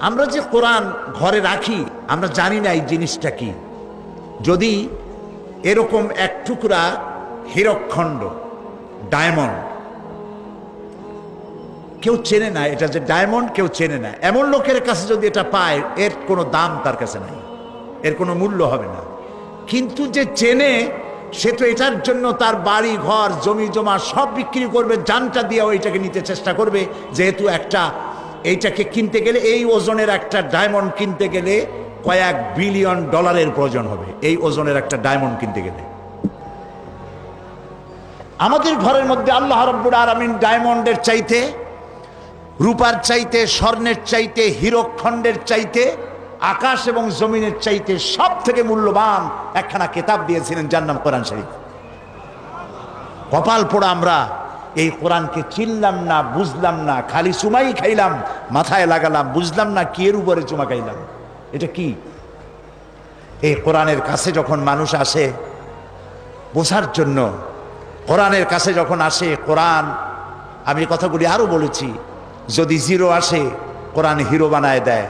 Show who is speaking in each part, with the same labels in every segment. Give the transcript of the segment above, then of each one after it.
Speaker 1: আমরা যে কোরআন ঘরে রাখি, আমরা জানি না এই জিনিসটা কি। যদি এরকম এক টুকরা হীরকখণ্ড, ডায়মন্ড, কেউ চেনে না এটা যে ডায়মন্ড, কেউ চেনে না। এমন লোকের কাছে যদি এটা পায়, এর কোনো দাম তার কাছে নাই, এর কোনো মূল্য হবে না। কিন্তু যে চেনে, সে তো এটার জন্য তার বাড়ি, ঘর, জমি, জমা সব বিক্রি করবে, জানটা দিয়ে ওইটাকে নিতে চেষ্টা করবে, যেহেতু একটা এইটাকে কিনতে গেলে এই ওজনের একটা ডায়মন্ড কিনতে গেলে কয়েক বিলিয়ন ডলারের প্রয়োজন হবে। এই ওজনের একটা ডায়মন্ড কিনতে গেলে। আমাদের ঘরের মধ্যে আল্লাহ রব্বুর আরামিন ডায়মন্ডের চাইতে, রূপার চাইতে, স্বর্ণের চাইতে হীরকখণ্ডের চাইতে, আকাশ এবং জমিনের চাইতে সব থেকে মূল্যবান একখানা কেতাব দিয়েছিলেন যার নাম কোরআন শরীফ। কপাল পোড়া আমরা এই কোরআনকে চিনলাম না, বুঝলাম না, খালি চুমাই খাইলাম মাথায় লাগালাম, বুঝলাম না কি এর উপরে চুমা খাইলাম। এটা কি? এই কোরআনের কাছে যখন মানুষ আসে, বোঝার জন্য কোরআনের কাছে যখন আসে, কোরআন, আমি কথাগুলি আরও বলেছি, যদি জিরো আসে, কোরআন হিরো বানায় দেয়।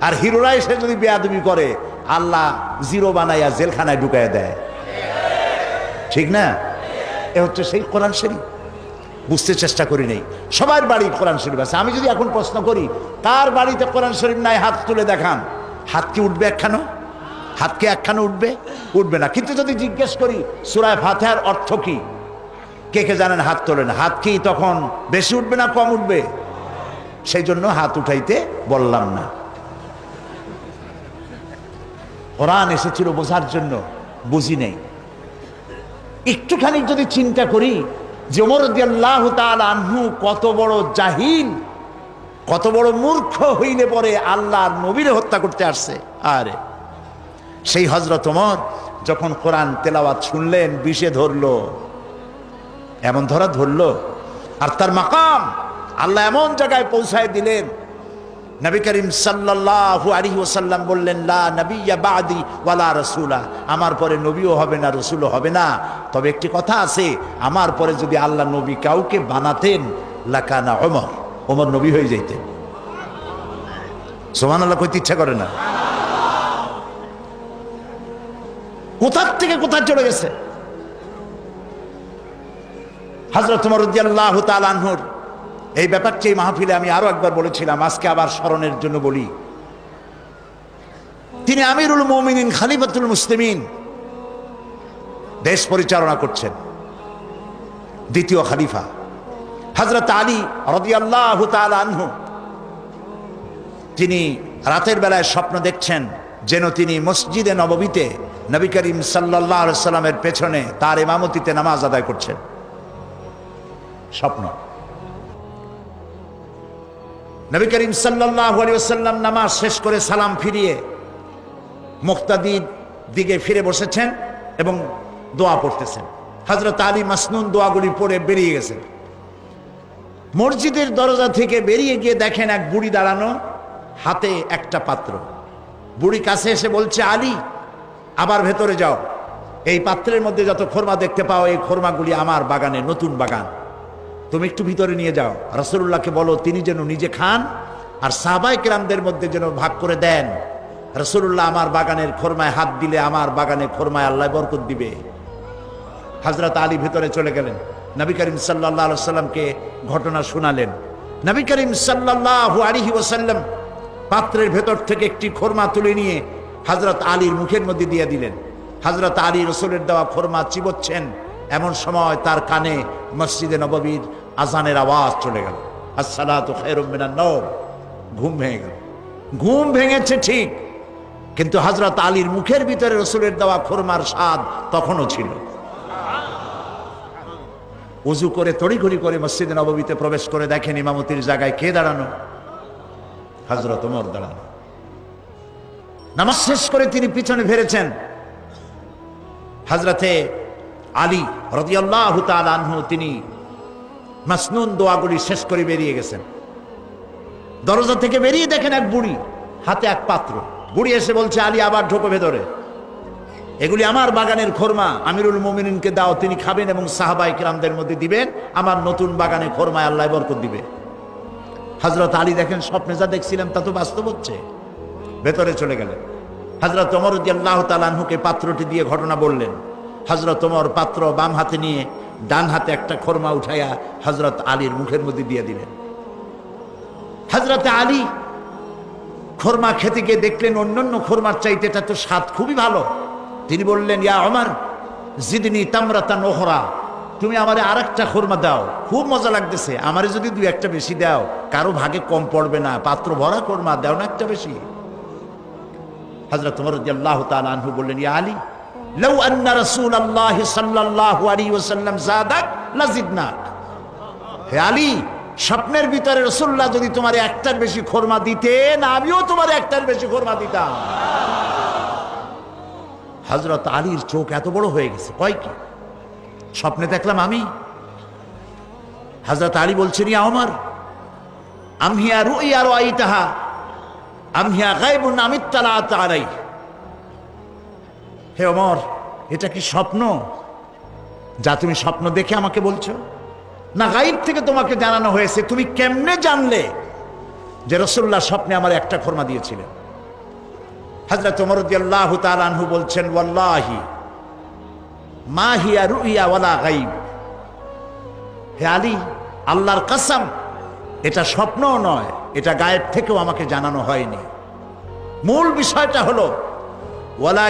Speaker 1: আর হিরোরা এসে যদি বেয়াদবি করে, আল্লাহ জিরো বানাইয়া জেলখানায় ঢুকায় দেয়। ঠিক না? এ হচ্ছে সেই কোরআন শরীফ। বুঝতে চেষ্টা করি নেই। সবার বাড়ি কোরআন শরীফ আছে। আমি যদি এখন প্রশ্ন করি, কার বাড়িতে কোরআন শরীফ নাই, হাত তুলে দেখান। হাত কি উঠবে একখানো? হাত কি একখানো উঠবে? উঠবে না। কিন্তু যদি জিজ্ঞেস করি সুরায় ফাতেহার অর্থ কি? কে কে জানেন হাত তোলেন? হাত কি তখন বেশি উঠবে না কম উঠবে? সেই জন্য হাত উঠাইতে বললাম না। কোরআন এসেছিল বোঝার জন্য বুঝি নেই। একটুখানি যদি চিন্তা করি যে ওমর আল্লাহ আনহু কত বড় জাহিন কত বড় মূর্খ হইলে পরে আল্লাহর নবীরে হত্যা করতে আসছে। আরে, সেই হজরত ওমর যখন কোরআন তেলাওয়াত শুনলেন, বিষে ধরল, এমন ধরা ধরলো, আর তার মাকাম আল্লাহ এমন জায়গায় পৌঁছায় দিলেন নবী করিম সাল্লাল্লাহু আলাইহি ওয়াসাল্লাম বললেন, লা নবিয়্যা বাদি ওয়ালা রাসূলা। আমার পরে নবীও হবে না, রসুলও হবে না। তবে একটি কথা আছে, আমার পরে যদি আল্লাহ নবী কাউকে বানাতেন, লাকানা ওমর ওমর নবী হয়ে যাইতেন। সোমান আল্লাহ কইতে ইচ্ছা করে না। কোথার থেকে কোথায় চলে গেছে? হজরত মরুদ্দাল্লাহ তালানহুর এই ব্যাপারটি এই মাহফিলে আমি আরও একবার বলেছিলাম, আজকে আবার স্মরণের জন্য বলি। তিনি আমিরুল মমিনিন, খালিফাতুল মুসলিমিন দেশ পরিচালনা করছেন, দ্বিতীয় খালিফা। হজরত আলী রদিয়াল্লাহ আনহু, তিনি রাতের বেলায় স্বপ্ন দেখছেন যেন তিনি মসজিদে নববীতে নবী করিম সাল্লাহ সাল্লামের পেছনে তার ইমামতিতে নামাজ আদায় করছেন। স্বপ্ন। নবী করিম সাল্লাহ নামাজ শেষ করে সালাম ফিরিয়ে মুক্তাদির দিকে ফিরে বসেছেন এবং দোয়া পড়তেছেন। হজরত আলী মাসনুন দোয়াগুলি পড়ে বেরিয়ে গেছেন। মসজিদের দরজা থেকে বেরিয়ে গিয়ে দেখেন এক বুড়ি দাঁড়ানো, হাতে একটা পাত্র। বুড়ি কাছে এসে বলছে, আলী, আবার ভেতরে যাও। এই পাত্রের মধ্যে যত খোরমা দেখতে পাও, এই খোরমাগুলি আমার বাগানে, নতুন বাগান। তুমি একটু ভিতরে নিয়ে যাও। রসুল্লাহকে বলো, তিনি যেন নিজে খান আর সাহবাই কেরামদের মধ্যে যেন ভাগ করে দেন। রসুল্লাহ আমার বাগানের খোরমায় হাত দিলে আমার বাগানে খোরমায় আল্লাহ বরকত দিবে। হাজরত আলী ভিতরে চলে গেলেন। নবী করিম সাল্লাহ সাল্লামকে ঘটনা শোনালেন। নবী করিম সাল্লাহ আলিহি ওসাল্লাম পাত্রের ভেতর থেকে একটি খোরমা তুলে নিয়ে হজরত আলীর মুখের মধ্যে দিয়ে দিলেন। হজরত আলী রসুলের দেওয়া খোরমা চিবচ্ছেন। এমন সময় তার কানে মসজিদে নববীর আজানের আওয়াজ চলে গেল। আসসালাতু খায়রুম মিনান নওম। ঘুম ভেঙে গেল। ঘুম ভেঙেছে ঠিক, কিন্তু হজরত আলীর মুখের ভিতরে রসুলের দেওয়া খোরমার স্বাদ তখনও ছিল। উজু করে তড়িঘড়ি করে মসজিদে নববীতে প্রবেশ করে দেখেন ইমামতির জায়গায় কে দাঁড়ানো? হজরত ওমর দাঁড়ানো। নামাজ শেষ করে তিনি পিছনে ফেরেছেন। হাজরাতে আলী রদিয়াল্লাহ আনহু, তিনি মাসনুন দোয়াগুলি শেষ করে বেরিয়ে গেছেন। দরজা থেকে বেরিয়ে দেখেন এক বুড়ি, হাতে এক পাত্র। বুড়ি এসে বলছে, আলী, আবার ঢোকো ভেতরে। এগুলি আমার বাগানের খোরমা। আমিরুল মোমিনকে দাও, তিনি খাবেন এবং সাহাবাই কিরামদের মধ্যে দিবেন। আমার নতুন বাগানে খোরমায় আল্লাহ বরকত দিবে। হজরত আলী দেখেন, স্বপ্নে যা দেখছিলাম তা তো বাস্তব হচ্ছে। ভেতরে চলে গেলেন। হজরত অমর আল্লাহ তালানহুকে পাত্রটি দিয়ে ঘটনা বললেন। হজরত অমর পাত্র বাম হাতে নিয়ে ডান হাতে একটা খোরমা উঠাইয়া হজরত আলীর মুখের মধ্যে দিয়ে দিলেন। হজরত আলী খোরমা খেতে গিয়ে দেখলেন, অন্যান্য খোরমার চাইতে এটা তো স্বাদ খুবই ভালো। তিনি বললেন, ইয়া অমর জিদনি তামরাতা নহরা তুমি আমারে আর একটা খোরমা দাও, খুব মজা লাগতেছে, আমারে যদি দুই একটা বেশি দাও, কারও ভাগে কম পড়বে না, পাত্র ভরা খোরমা, দাও না একটা বেশি। হজরত উমর রাদিয়াল্লাহু তাআলা আনহু বললেন, ইয়া আলী লাউ আন্না রাসূলুল্লাহ সাল্লাল্লাহু আলাইহি ওয়াসাল্লাম জাদাক লাজিদনাক। হে আলী, স্বপ্নের ভিতরে রসুল্লাহ যদি তোমার একটার বেশি খোরমা দিতেন, আমিও তোমার একটার বেশি খোরমা দিতাম। হজরত আলীর চোখ এত বড় হয়ে গেছে, কয় কি? স্বপ্নে দেখলাম আমি। হজরত আলী বলছেন, ইয়া আমার আমহিয়া রুইয়া রুআই তাহা আমহিয়া গায়বুন আমিত্তালা তারাই হে অমর, এটা কি স্বপ্ন? যা তুমি স্বপ্ন দেখে আমাকে বলছো? না, গাইব থেকে তোমাকে জানানো হয়েছে, তুমি কেমনে জানলে যে রসুল্লাহ স্বপ্নে আমার একটা খোরমা দিয়েছিলেন? হজরত মরুদ্দাহ তালানহু বলছেন, ওয়াল্লাহি, মা হিয়া রুইয়া ওয়ালা গাইব। হে আলী, আল্লাহর কাসাম, এটা স্বপ্নও নয়, এটা গায়েব থেকেও আমাকে জানানো হয়নি। মূল বিষয়টা হলো ওয়ালা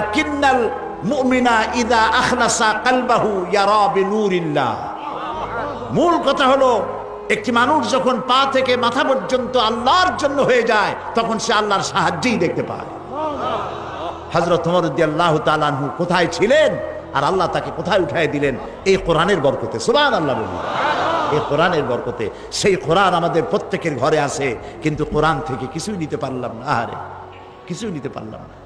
Speaker 1: মুমিনা ইদা আখলাসা কালবাহু ইয়ারা বিনুরিল্লাহ। মূল কথা হলো, একটি মানুষ যখন পা থেকে মাথা পর্যন্ত আল্লাহর জন্য হয়ে যায়, তখন সে আল্লাহর সাহায্যেই দেখতে পায়। হজরত আল্লাহ তালানহু কোথায় ছিলেন? আর আল্লাহ তাকে কোথায় উঠায় দিলেন? এই কোরআনের বরকতে। সুবান আল্লাহ বলি। এই কোরআনের বরকতে। সেই কোরআন আমাদের প্রত্যেকের ঘরে আছে, কিন্তু কোরআন থেকে কিছুই নিতে পারলাম না। আরে কিছুই নিতে পারলাম না।